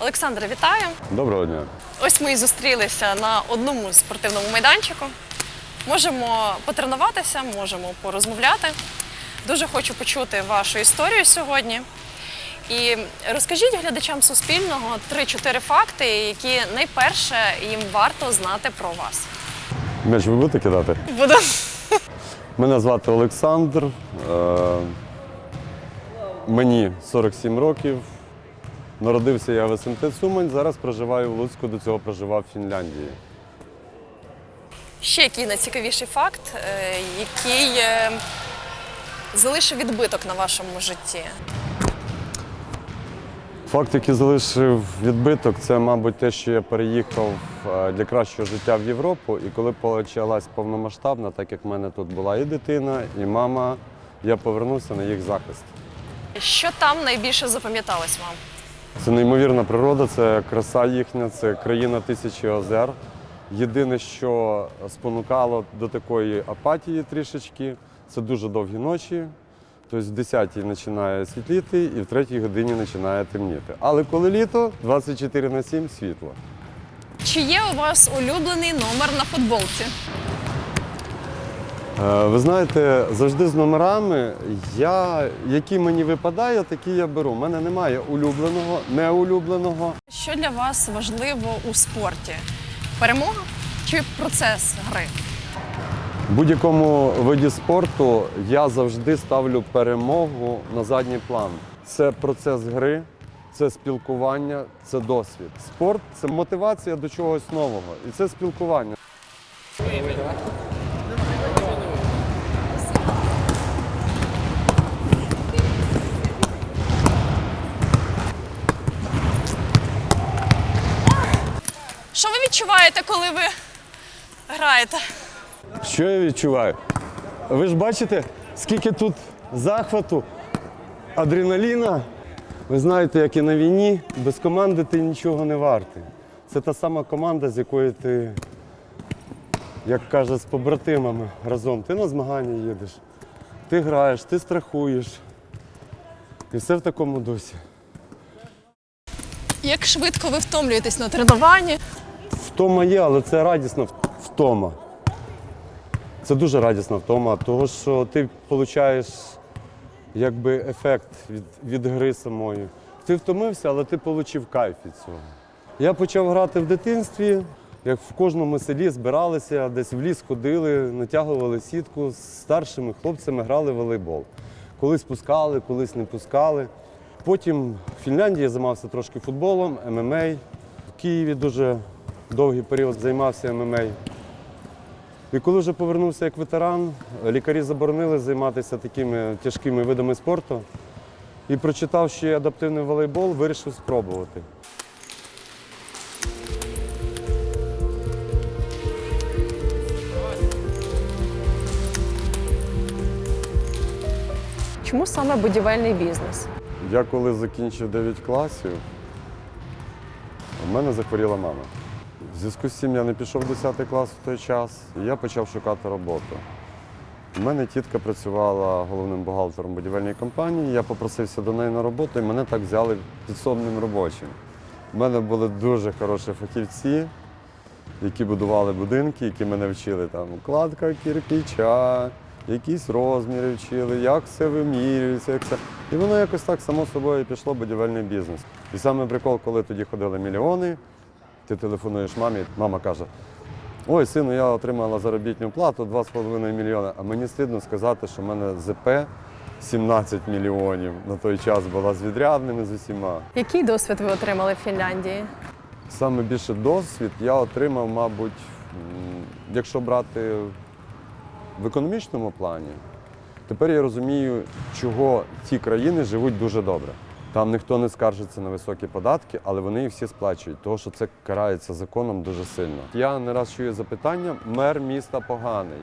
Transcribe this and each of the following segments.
Олександре, вітаю! Доброго дня. Ось ми і зустрілися на одному спортивному майданчику. Можемо потренуватися, можемо порозмовляти. Дуже хочу почути вашу історію сьогодні. І розкажіть глядачам Суспільного 3-4 факти, які найперше їм варто знати про вас. М'яч ви будете кидати? Буду. Мене звати Олександр. Е, мені 47 років. Народився я в СМТ Сумань. Зараз проживаю в Луцьку, до цього проживав в Фінляндії. Ще який найцікавіший факт, е, який е, залишив відбиток на вашому житті. Факт, який залишив відбиток, це, мабуть, те, що я переїхав е, для кращого життя в Європу. І коли почалась повномасштабна, так як в мене тут була і дитина, і мама, я повернувся на їх захист. Що там найбільше запам'яталось вам? Це неймовірна природа, це краса їхня, це країна тисячі озер. Єдине, що спонукало до такої апатії трішечки, це дуже довгі ночі. Тобто в 10-й починає світліти і в 3-й годині починає темніти. Але коли літо, 24 на 7 світло. Чи є у вас улюблений номер на футболці? Е, Ви знаєте, завжди з номерами я, які мені випадає, такі я беру. У мене немає улюбленого, неулюбленого. Що для вас важливо у спорті? Перемога чи процес гри? В будь-якому виді спорту я завжди ставлю перемогу на задній план. Це процес гри, це спілкування, це досвід. Спорт це мотивація до чогось нового, і це спілкування. Що ви відчуваєте, коли ви граєте? Що я відчуваю? Ви ж бачите, скільки тут захвату, адреналіна. Ви знаєте, як і на війні, без команди ти нічого не вартий. Це та сама команда, з якою ти, як каже, з побратимами разом. Ти на змагання їдеш, ти граєш, ти страхуєш. І все в такому дусі. Як швидко ви втомлюєтесь на тренуванні? Втома є, але це радісна втома. Це дуже радісна втома, тому що ти отримуєш якби ефект від, від гри самої. Ти втомився, але ти отримав кайф від цього. Я почав грати в дитинстві, як в кожному селі збиралися, десь в ліс ходили, натягували сітку, з старшими хлопцями грали в волейбол. Колись пускали, колись не пускали. Потім в Фінляндії займався трошки футболом, ММА. В Києві дуже довгий період займався ММА. І коли вже повернувся як ветеран, лікарі заборонили займатися такими тяжкими видами спорту. І прочитав ще адаптивний волейбол, вирішив спробувати. Чому саме будівельний бізнес? Я коли закінчив 9 класів, у мене захворіла мама. В зв'язку з цим я не пішов 10 клас в той час, і я почав шукати роботу. У мене тітка працювала головним бухгалтером будівельній компанії. Я попросився до неї на роботу, і мене так взяли підсобним робочим. У мене були дуже хороші фахівці, які будували будинки, які мене вчили там укладка кирпича, якісь розміри вчили, як все вимірюється, як все. І воно якось так само собою пішло будівельний бізнес. І саме прикол, коли тоді ходили мільйони, ти телефонуєш мамі, мама каже: Ой, сину, я отримала заробітну плату 2,5 мільйона. А мені стидно сказати, що в мене ЗП 17 мільйонів на той час була з відрядними з усіма. Який досвід ви отримали в Фінляндії? Саме більше досвід я отримав, мабуть, якщо брати в економічному плані, тепер я розумію, чого ті країни живуть дуже добре. Там ніхто не скаржиться на високі податки, але вони їх всі сплачують, тому що це карається законом дуже сильно. Я не раз чую запитання, мер міста поганий.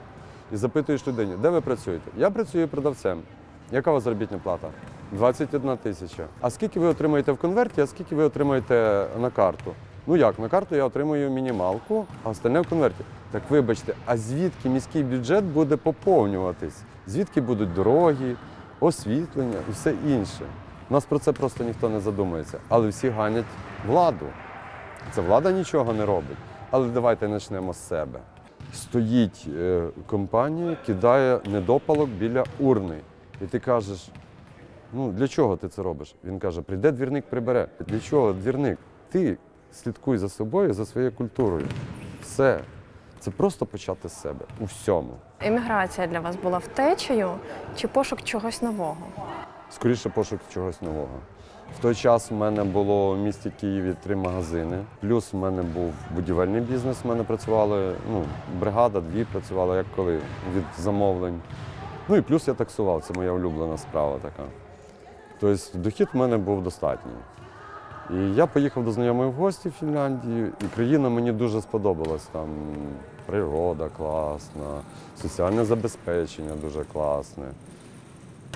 І запитуєш людині, де ви працюєте? Я працюю продавцем. Яка у вас заробітна плата? 21 тисяча. А скільки ви отримуєте в конверті, а скільки ви отримуєте на карту? Ну як, на карту я отримую мінімалку, а остальне в конверті. Так вибачте, а звідки міський бюджет буде поповнюватись? Звідки будуть дороги, освітлення і все інше? У нас про це просто ніхто не задумується, але всі ганять владу. Це влада нічого не робить. Але давайте почнемо з себе. Стоїть е, компанія, кидає недопалок біля урни. І ти кажеш, ну для чого ти це робиш? Він каже, прийде двірник, прибере. Для чого двірник? Ти слідкуй за собою, за своєю культурою. Все. Це просто почати з себе у всьому. Еміграція для вас була втечею чи пошук чогось нового? Скоріше пошук чогось нового. В той час в мене було в місті Києві три магазини. Плюс в мене був будівельний бізнес. В мене працювали ну, бригада, дві працювала як коли від замовлень. Ну і плюс я таксував, це моя улюблена справа така. Тобто дохід в мене був достатній. І я поїхав до знайомої в гості в Фінляндію, і країна мені дуже сподобалась. Там природа класна, соціальне забезпечення дуже класне.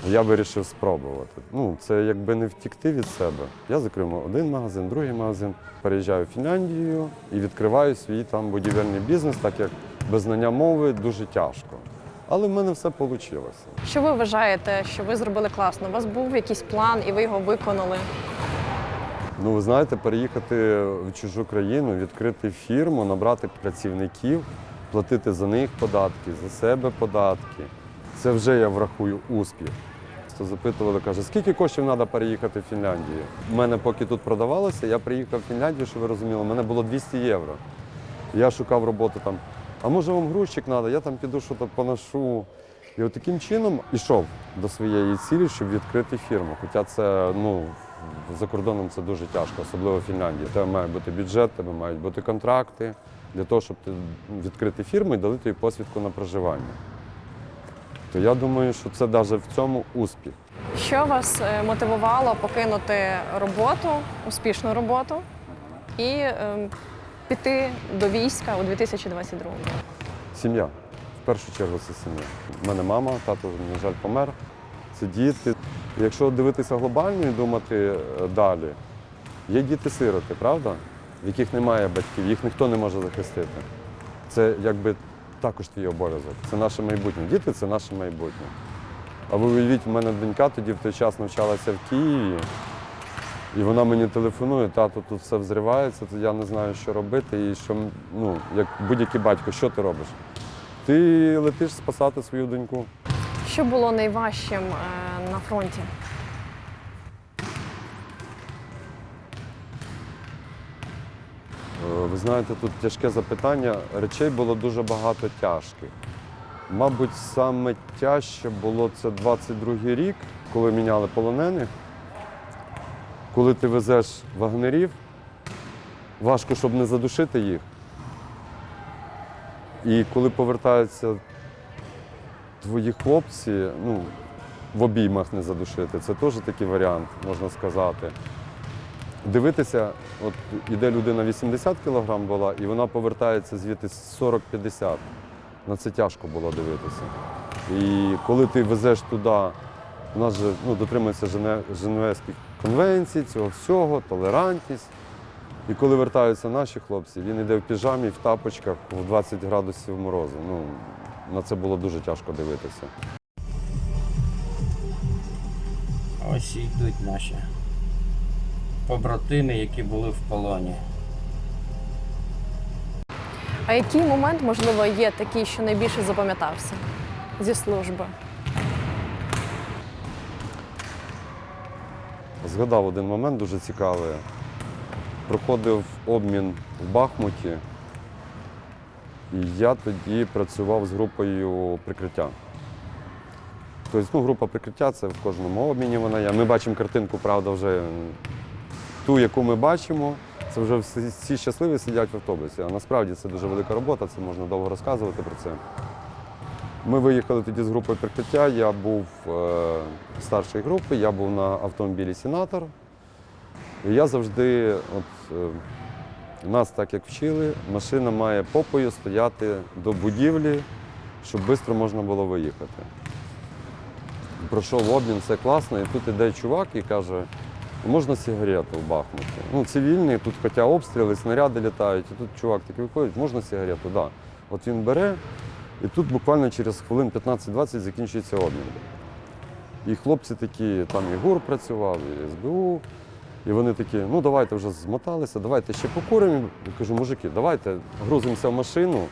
Я вирішив спробувати. Ну, це якби не втікти від себе. Я закрив один магазин, другий магазин, переїжджаю в Фінляндію і відкриваю свій там будівельний бізнес, так як без знання мови дуже тяжко. Але в мене все вийшло. Що ви вважаєте, що ви зробили класно? У вас був якийсь план і ви його виконали? Ну, ви знаєте, переїхати в чужу країну, відкрити фірму, набрати працівників, платити за них податки, за себе податки. Це вже я врахую успіх. Запитували, каже, скільки коштів треба переїхати в Фінляндію? У мене поки тут продавалося, я приїхав в Фінляндію, щоб ви розуміли, у мене було 200 євро. Я шукав роботу там. А може вам грузчик треба, я там піду щось поношу. І от таким чином йшов до своєї цілі, щоб відкрити фірму. Хоча це ну, за кордоном це дуже тяжко, особливо в Фінляндії. Тебе має бути бюджет, тебе мають бути контракти для того, щоб ти відкрити фірму і дали тобі посвідку на проживання. То я думаю, що це навіть в цьому успіх. Що вас е, мотивувало покинути роботу, успішну роботу і ем, піти до війська у 2022 році? Сім'я. В першу чергу це сім'я. У мене мама, тато, на жаль, помер. Це діти. Якщо дивитися глобально і думати е, далі, є діти-сироти, правда? В яких немає батьків, їх ніхто не може захистити. Це якби також твій обов'язок. Це наше майбутнє. Діти це наше майбутнє. А ви уявіть, в мене донька тоді в той час навчалася в Києві, і вона мені телефонує, тато, тут все взривається, то я не знаю, що робити. І що, ну, як будь-який батько, що ти робиш? Ти летиш спасати свою доньку. Що було найважчим е, на фронті? Ви знаєте, тут тяжке запитання. Речей було дуже багато тяжких. Мабуть, саме тяжче було це 22-й рік, коли міняли полонених. Коли ти везеш вагнерів, важко, щоб не задушити їх. І коли повертаються твої хлопці, ну, в обіймах не задушити, це теж такий варіант, можна сказати дивитися, от іде людина 80 кг була, і вона повертається звідти 40-50. На це тяжко було дивитися. І коли ти везеш туди, у нас же ну, дотримується Жене- Женевських конвенцій, цього всього, толерантність. І коли вертаються наші хлопці, він йде в піжамі, в тапочках в 20 градусів морозу. Ну, на це було дуже тяжко дивитися. Ось і йдуть наші побратими, які були в полоні. А який момент, можливо, є такий, що найбільше запам'ятався зі служби? Згадав один момент дуже цікавий. Проходив обмін в Бахмуті, і я тоді працював з групою прикриття. Тобто, ну, група прикриття це в кожному обміні вона є. Ми бачимо картинку, правда, вже ту, яку ми бачимо, це вже всі, щасливі сидять в автобусі. А насправді це дуже велика робота, це можна довго розказувати про це. Ми виїхали тоді з групою прикриття. Я був е, старшої групи, я був на автомобілі Сенатор. І я завжди, от, е, нас так як вчили, машина має попою стояти до будівлі, щоб швидко можна було виїхати. Пройшов обмін, все класно, і тут іде чувак і каже, можна сигарету в Бахмуті. Ну, цивільний, тут хоча обстріли, снаряди літають, і тут чувак такий виходить, можна сигарету? Да. От він бере, і тут буквально через хвилин 15-20 закінчується обмін. І хлопці такі, там і ГУР працював, і СБУ. І вони такі, ну давайте вже змоталися, давайте ще покуримо. Я кажу, мужики, давайте грузимося в машину,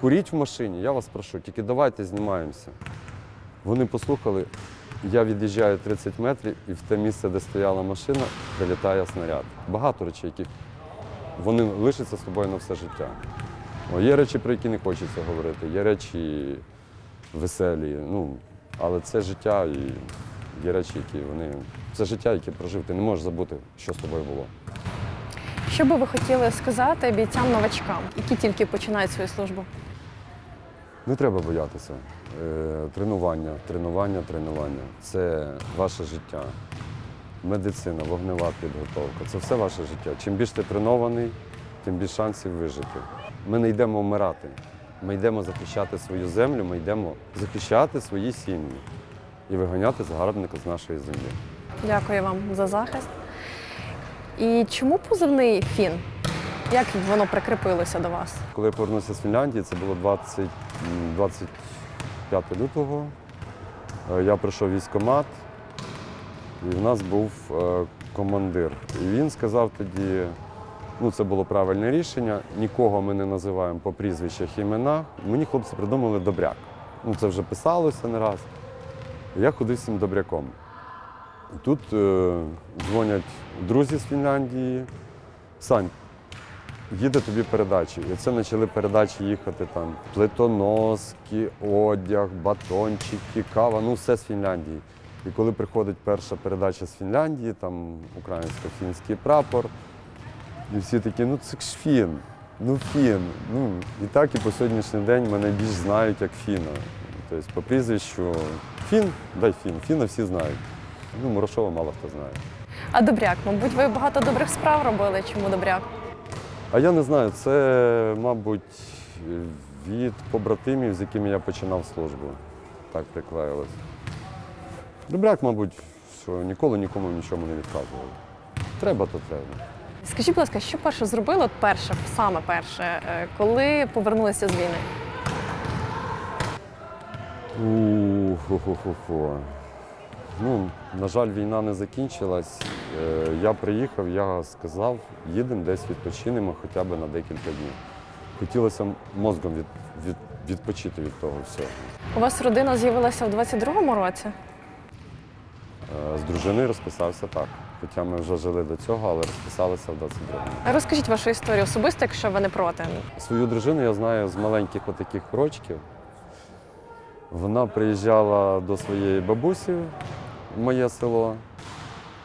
куріть в машині, я вас прошу, тільки давайте знімаємося. Вони послухали, я від'їжджаю 30 метрів, і в те місце, де стояла машина, прилітає снаряд. Багато речей, які вони лишаться з тобою на все життя. О, є речі, про які не хочеться говорити, є речі веселі, ну, але це життя і є речі, які вони. Це життя, яке прожив, ти не можеш забути, що з тобою було. Що би ви хотіли сказати бійцям-новачкам, які тільки починають свою службу? Не треба боятися. Е, Тренування, тренування, тренування це ваше життя. Медицина, вогнева підготовка це все ваше життя. Чим більш ти тренований, тим більше шансів вижити. Ми не йдемо вмирати. Ми йдемо захищати свою землю, ми йдемо захищати свої сім'ї і виганяти загарбника з нашої землі. Дякую вам за захист. І чому позивний фін? Як воно прикріпилося до вас? Коли я повернувся з Фінляндії, це було 20, м, 25 лютого. Е, Я прийшов в військкомат, і в нас був е, командир. І він сказав тоді, ну це було правильне рішення, нікого ми не називаємо по прізвищах і іменах. Мені хлопці придумали добряк. Ну це вже писалося не раз. Я ходив з цим добряком. Тут е, дзвонять друзі з Фінляндії. Сань, їде тобі передачі. І це почали передачі їхати там плитоноски, одяг, батончики, кава, ну все з Фінляндії. І коли приходить перша передача з Фінляндії, там українсько-фінський прапор, і всі такі, ну це ж фін, ну фін. Ну, і так і по сьогоднішній день мене більш знають як фіна. Тобто по прізвищу Фін, дай фін, фіна всі знають. Ну, Морошова мало хто знає. А добряк, мабуть, ви багато добрих справ робили. Чому добряк? А я не знаю, це, мабуть, від побратимів, з якими я починав службу. Так приклеїлось. Добряк, мабуть, що ніколи нікому нічому не відказував. Треба, то треба. Скажіть, будь ласка, що перше зробили? От перше, саме перше, е, коли повернулися з війни? У-ху-ху-ху-ху. Ну, на жаль, війна не закінчилась. Е, Я приїхав, я сказав, їдемо десь відпочинемо хоча б на декілька днів. Хотілося мозком від, від, відпочити від того всього. У вас родина з'явилася в 22-му році? Е, З дружиною розписався так. Хоча ми вже жили до цього, але розписалися в 22-му. Розкажіть вашу історію особисто, якщо ви не проти. Свою дружину я знаю з маленьких отаких рочків. Вона приїжджала до своєї бабусі в моє село,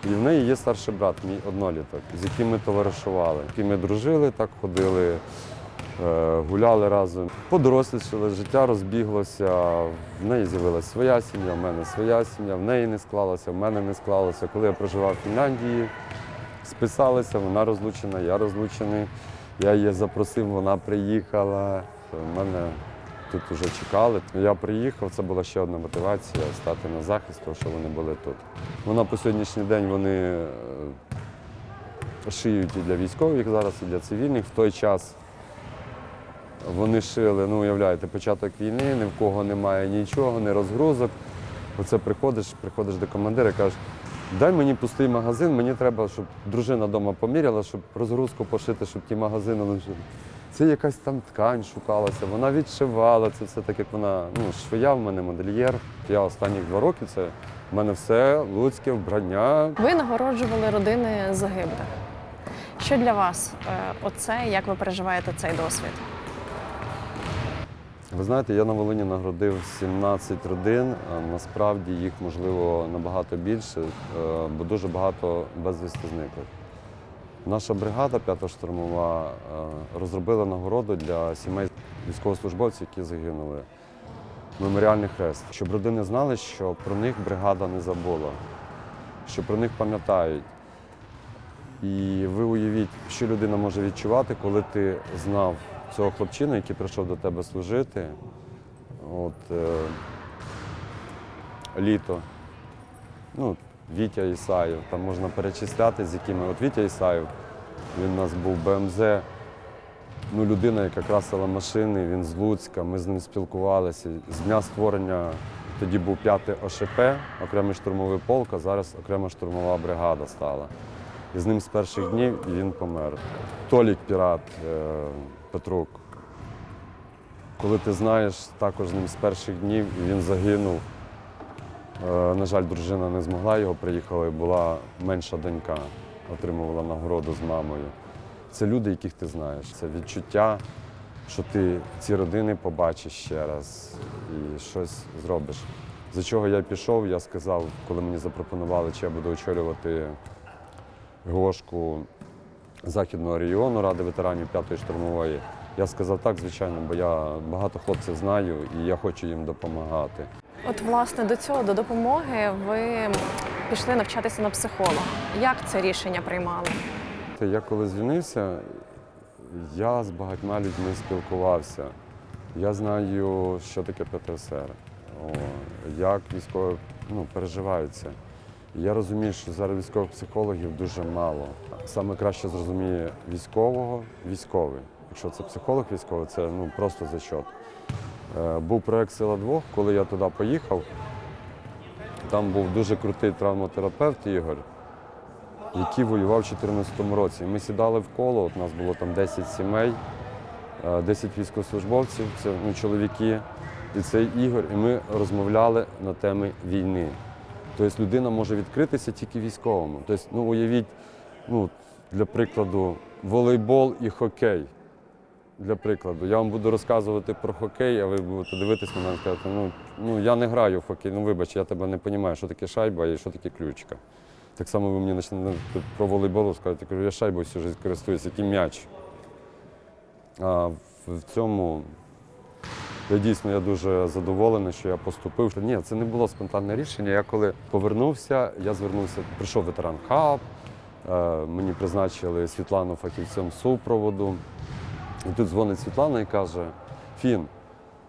і в неї є старший брат, мій одноліток, з яким ми товаришували, з яким ми дружили, так ходили, е, гуляли разом. Подорослішали, життя розбіглося. В неї з'явилася своя сім'я, в мене своя сім'я, в неї не склалося, в мене не склалося. Коли я проживав в Фінляндії, списалися, вона розлучена, я розлучений. Я її запросив, вона приїхала. В мене тут вже чекали. Я приїхав, це була ще одна мотивація стати на захист, тому що вони були тут. Вона по сьогоднішній день вони е, шиють і для військових зараз, і для цивільних. В той час вони шили, ну уявляєте, початок війни, ні в кого немає нічого, ні розгрузок. Оце приходиш, приходиш до командира і кажеш, дай мені пустий магазин, мені треба, щоб дружина вдома поміряла, щоб розгрузку пошити, щоб ті магазини лежали. Це якась там ткань шукалася, вона відшивала, це все так, як вона ну, швея в мене модельєр. Я останні два роки це в мене все луцьке вбрання. Ви нагороджували родини загиблих. Що для вас е, оце, як ви переживаєте цей досвід? Ви знаєте, я на Волині нагородив 17 родин, а насправді їх можливо набагато більше, е, бо дуже багато безвісти зниклих. Наша бригада, п'ята штурмова, е, розробила нагороду для сімей військовослужбовців, які загинули. Меморіальний хрест, щоб родини знали, що про них бригада не забула, що про них пам'ятають. І ви уявіть, що людина може відчувати, коли ти знав цього хлопчину, який прийшов до тебе служити. От, е, літо. Ну, Вітя Ісаєв, там можна перечисляти, з якими. От Вітя Ісаєв, він у нас був БМЗ. Ну, людина, яка красила машини, він з Луцька, ми з ним спілкувалися. З дня створення тоді був п'ятий ОШП, окремий штурмовий полк, а зараз окрема штурмова бригада стала. І з ним з перших днів він помер. Толік Пірат, е, Петрук. Коли ти знаєш, також з ним з перших днів він загинув. Е, На жаль, дружина не змогла його, приїхала була менша донька, отримувала нагороду з мамою. Це люди, яких ти знаєш. Це відчуття, що ти ці родини побачиш ще раз і щось зробиш. За чого я пішов, я сказав, коли мені запропонували, чи я буду очолювати ГОшку Західного регіону Ради ветеранів 5-ї штурмової. Я сказав так, звичайно, бо я багато хлопців знаю і я хочу їм допомагати. От, власне, до цього, до допомоги, ви пішли навчатися на психолога. Як це рішення приймали? Я коли звільнився, я з багатьма людьми спілкувався. Я знаю, що таке ПТСР, як військові ну, переживають це. І Я розумію, що зараз військових психологів дуже мало. Саме краще зрозуміє військового військовий. Якщо це психолог військовий, це ну, просто зачот. Е, Був проект Сила двох, коли я туди поїхав. Там був дуже крутий травмотерапевт Ігор який воював у 2014 році. Ми сідали в коло, от нас було там 10 сімей, е, 10 військовослужбовців, це ну, чоловіки, і цей Ігор, і ми розмовляли на теми війни. Тобто людина може відкритися тільки військовому. Тобто, ну, уявіть, ну, для прикладу, волейбол і хокей. Для прикладу, я вам буду розказувати про хокей, а ви будете дивитися на мене і сказати, ну, ну я не граю в хокей, ну вибач, я тебе не розумію, що таке шайба і що таке ключка. Так само ви мені почнете про волейбол скажете, я шайбою всю життя користуюся, який м'яч. А в, в цьому я дійсно я дуже задоволений, що я поступив. Ні, це не було спонтанне рішення. Я коли повернувся, я звернувся, прийшов ветеран хаб, е, мені призначили Світлану фахівцем супроводу. І тут дзвонить Світлана і каже: Фін,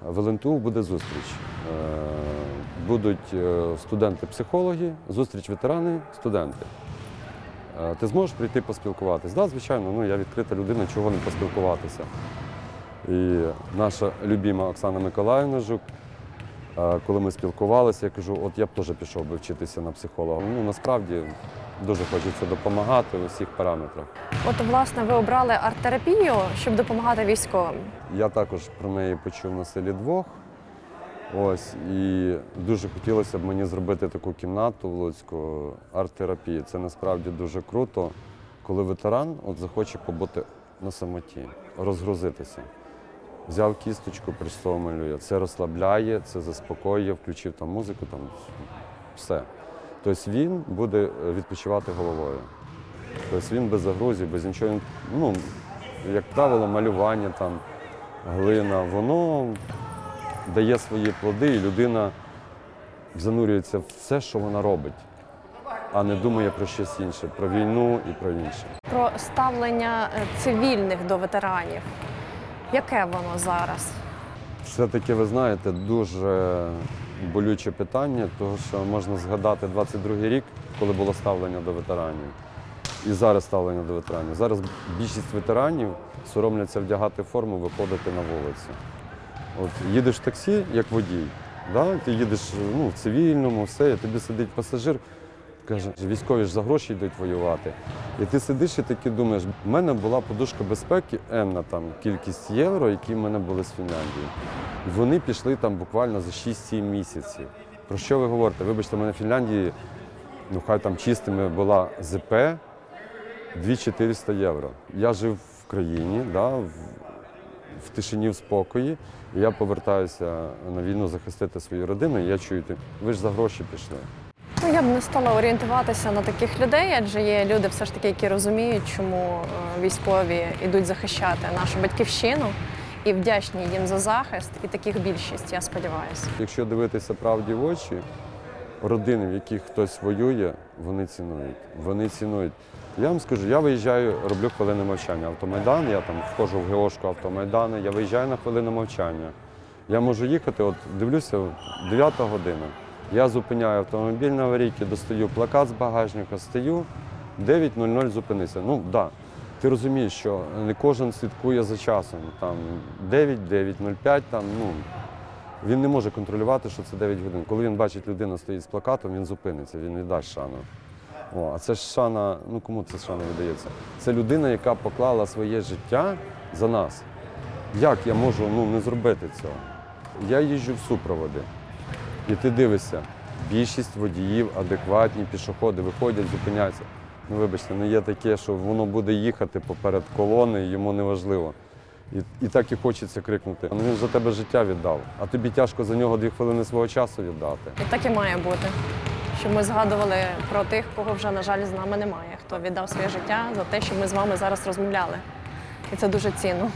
в ЛНТУ буде зустріч. Е, Будуть е, студенти-психологи, зустріч ветерани, студенти. Е, Ти зможеш прийти поспілкуватись? Так, да, звичайно, ну, я відкрита людина, чого не поспілкуватися. І наша любима Оксана Миколаївна Жук, коли ми спілкувалися, я кажу, от я б теж пішов би вчитися на психолога. Ну, насправді дуже хочеться допомагати у всіх параметрах. От, власне, ви обрали арт-терапію, щоб допомагати військовим. Я також про неї почув на селі двох. Ось, і дуже хотілося б мені зробити таку кімнату в Луцьку арт-терапії. Це насправді дуже круто, коли ветеран от захоче побути на самоті, розгрузитися. Взяв кісточку, присомлює. Це розслабляє, це заспокоює, включив там музику, там все. Тобто він буде відпочивати головою. Тобто він без загрузів, без нічого. Ну, як правило, малювання, там, глина, воно дає свої плоди, і людина занурюється в все, що вона робить, а не думає про щось інше, про війну і про інше. Про ставлення е, цивільних до ветеранів. Яке воно зараз? Все-таки, ви знаєте, дуже болюче питання, тому що можна згадати 22-й рік, коли було ставлення до ветеранів. І зараз ставлення до ветеранів. Зараз більшість ветеранів соромляться вдягати форму, виходити на вулицю. От їдеш в таксі, як водій, да? ти їдеш ну, в цивільному, все, і тобі сидить пасажир, каже, військові ж за гроші йдуть воювати. І ти сидиш і таки думаєш, в мене була подушка безпеки, енна там кількість євро, які в мене були з Фінляндії. І вони пішли там буквально за 6-7 місяців. Про що ви говорите? Вибачте, в мене в Фінляндії, ну хай там чистими була ЗП 2400 євро. Я жив в країні, да, в, в тишині, в спокої. І я повертаюся на війну захистити свою родину, і я чую, ви ж за гроші пішли. Ну, я б не стала орієнтуватися на таких людей, адже є люди, все ж таки, які розуміють, чому е, військові йдуть захищати нашу батьківщину і вдячні їм за захист. І таких більшість, я сподіваюся. Якщо дивитися правді в очі, родини, в яких хтось воює, вони цінують. Вони цінують. Я вам скажу, я виїжджаю, роблю хвилини мовчання. Автомайдан, я там входжу в ГОшку автомайдану, я виїжджаю на хвилину мовчання. Я можу їхати, от дивлюся, 9 година. Я зупиняю автомобіль на аварійці, достаю плакат з багажника, стою, 9.00 зупинися. Ну. Да. Ти розумієш, що не кожен слідкує за часом. Там 9, 9.05, там, ну, він не може контролювати, що це 9 годин. Коли він бачить, людина стоїть з плакатом, він зупиниться, він не дасть шану. О, а це ж шана, ну кому це шана віддається? Це людина, яка поклала своє життя за нас. Як я можу ну, не зробити цього? Я їжджу в супроводи, і ти дивишся, більшість водіїв адекватні, пішоходи виходять, зупиняються. Ну, вибачте, не є таке, що воно буде їхати поперед колони, йому не важливо. І, і так і хочеться крикнути. Ну він за тебе життя віддав, а тобі тяжко за нього дві хвилини свого часу віддати. І так і має бути. Щоб ми згадували про тих, кого вже, на жаль, з нами немає, хто віддав своє життя за те, що ми з вами зараз розмовляли. І це дуже цінно.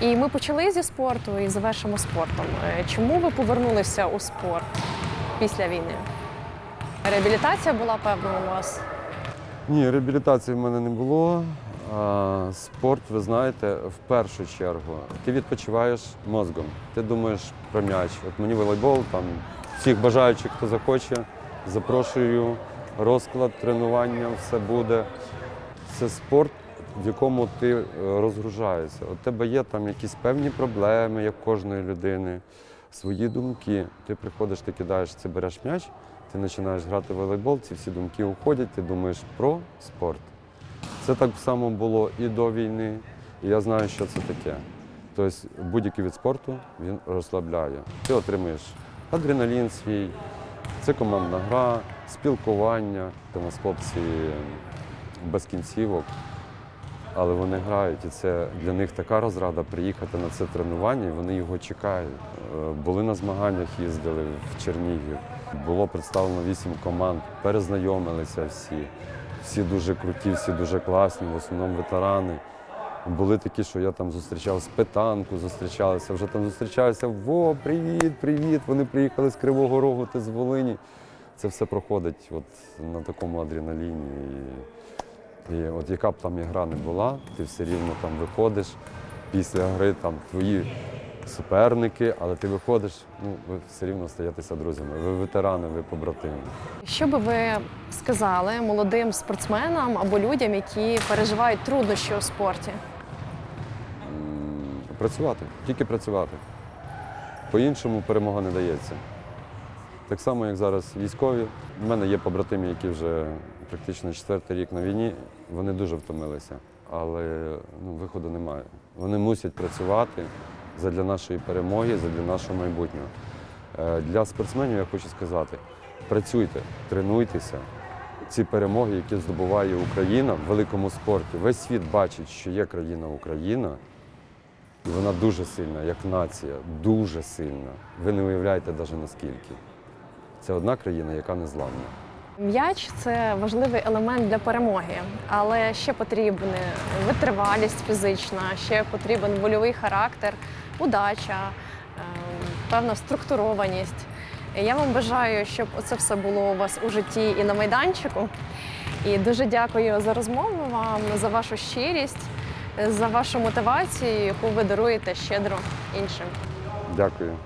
І ми почали зі спорту і завершимо спортом. Е, Чому ви повернулися у спорт після війни? Реабілітація була певна у вас. Ні, реабілітації в мене не було. А, спорт, ви знаєте, в першу чергу. Ти відпочиваєш мозгом, ти думаєш про м'яч. От мені волейбол, там всіх бажаючих, хто захоче, запрошую. Розклад, тренування, все буде. Це спорт, в якому ти е, розгружаєшся. У тебе є там якісь певні проблеми, як кожної людини, свої думки. Ти приходиш, ти кидаєш, ти береш м'яч, ти починаєш грати в волейбол, ці всі думки уходять, ти думаєш про спорт. Це так само було і до війни, і я знаю, що це таке. Тобто будь-який від спорту він розслабляє. Ти отримуєш адреналін свій, це командна гра, спілкування. У нас хлопці без кінцівок, але вони грають. І це для них така розрада приїхати на це тренування, і вони його чекають. Е, Були на змаганнях, їздили в Чернігів. Було представлено вісім команд, перезнайомилися всі. Всі дуже круті, всі дуже класні, в основному ветерани. Були такі, що я там зустрічав з питанку, зустрічалися, вже там зустрічалися. Во, привіт, привіт! Вони приїхали з Кривого Рогу, ти з Волині. Це все проходить от на такому адреналіні. І, і от яка б там ігра не була, ти все рівно там виходиш після гри, там твої суперники, але ти виходиш, ну ви все рівно стаєтеся друзями. Ви ветерани, ви побратими. Що би ви сказали молодим спортсменам або людям, які переживають труднощі у спорті? Працювати, тільки працювати. По-іншому перемога не дається. Так само, як зараз військові. У мене є побратими, які вже практично четвертий рік на війні, вони дуже втомилися, але ну, виходу немає. Вони мусять працювати задля нашої перемоги, задля нашого майбутнього. Е, Для спортсменів я хочу сказати: працюйте, тренуйтеся. Ці перемоги, які здобуває Україна в великому спорті, весь світ бачить, що є країна Україна, і вона дуже сильна, як нація, дуже сильна. Ви не уявляєте навіть наскільки. Це одна країна, яка не зламна. М'яч це важливий елемент для перемоги, але ще потрібна витривалість фізична, ще потрібен вольовий характер, удача, ем, певна структурованість. Я вам бажаю, щоб це все було у вас у житті і на майданчику. І дуже дякую за розмову вам, за вашу щирість, за вашу мотивацію, яку ви даруєте щедро іншим. Дякую.